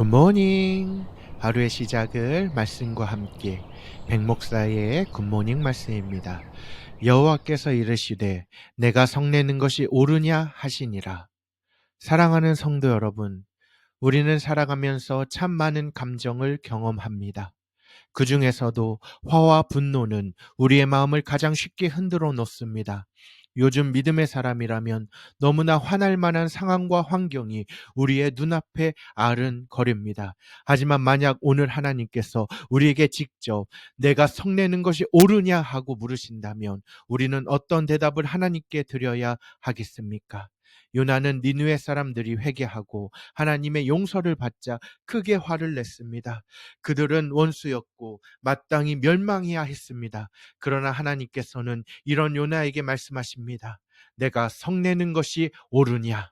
굿모닝. 하루의 시작을 말씀과 함께 백목사의 굿모닝 말씀입니다. 여호와께서 이르시되 내가 성내는 것이 옳으냐 하시니라. 사랑하는 성도 여러분, 우리는 살아가면서 참 많은 감정을 경험합니다. 그 중에서도 화와 분노는 우리의 마음을 가장 쉽게 흔들어 놓습니다. 요즘 믿음의 사람이라면 너무나 화날 만한 상황과 환경이 우리의 눈앞에 아른거립니다. 하지만 만약 오늘 하나님께서 우리에게 직접 내가 성내는 것이 옳으냐 하고 물으신다면 우리는 어떤 대답을 하나님께 드려야 하겠습니까? 요나는 니누의 사람들이 회개하고 하나님의 용서를 받자 크게 화를 냈습니다. 그들은 원수였고 마땅히 멸망해야 했습니다. 그러나 하나님께서는 이런 요나에게 말씀하십니다. 내가 성내는 것이 옳으냐?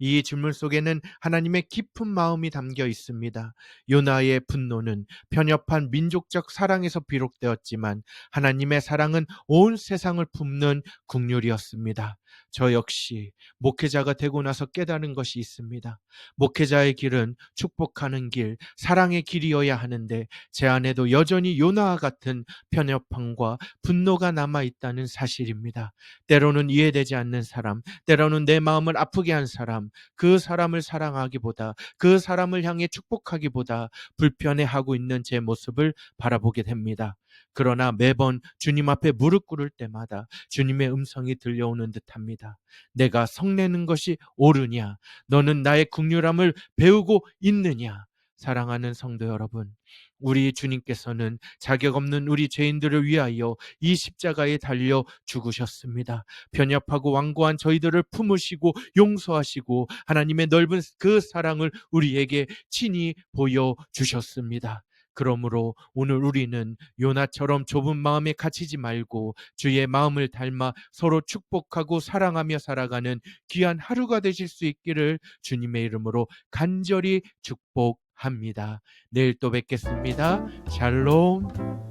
이 질문 속에는 하나님의 깊은 마음이 담겨 있습니다. 요나의 분노는 편협한 민족적 사랑에서 비롯되었지만 하나님의 사랑은 온 세상을 품는 국률이었습니다. 저 역시 목회자가 되고 나서 깨달은 것이 있습니다. 목회자의 길은 축복하는 길, 사랑의 길이어야 하는데 제 안에도 여전히 요나와 같은 편협함과 분노가 남아 있다는 사실입니다. 때로는 이해되지 않는 사람, 때로는 내 마음을 아프게 한 사람, 그 사람을 사랑하기보다 그 사람을 향해 축복하기보다 불편해하고 있는 제 모습을 바라보게 됩니다. 그러나 매번 주님 앞에 무릎 꿇을 때마다 주님의 음성이 들려오는 듯합니다. 내가 성내는 것이 옳으냐? 너는 나의 국률함을 배우고 있느냐? 사랑하는 성도 여러분, 우리 주님께서는 자격 없는 우리 죄인들을 위하여 이 십자가에 달려 죽으셨습니다. 편협하고 완고한 저희들을 품으시고 용서하시고 하나님의 넓은 그 사랑을 우리에게 친히 보여 주셨습니다. 그러므로 오늘 우리는 요나처럼 좁은 마음에 갇히지 말고 주의 마음을 닮아 서로 축복하고 사랑하며 살아가는 귀한 하루가 되실 수 있기를 주님의 이름으로 간절히 축복 합니다. 내일 또 뵙겠습니다. 샬롬.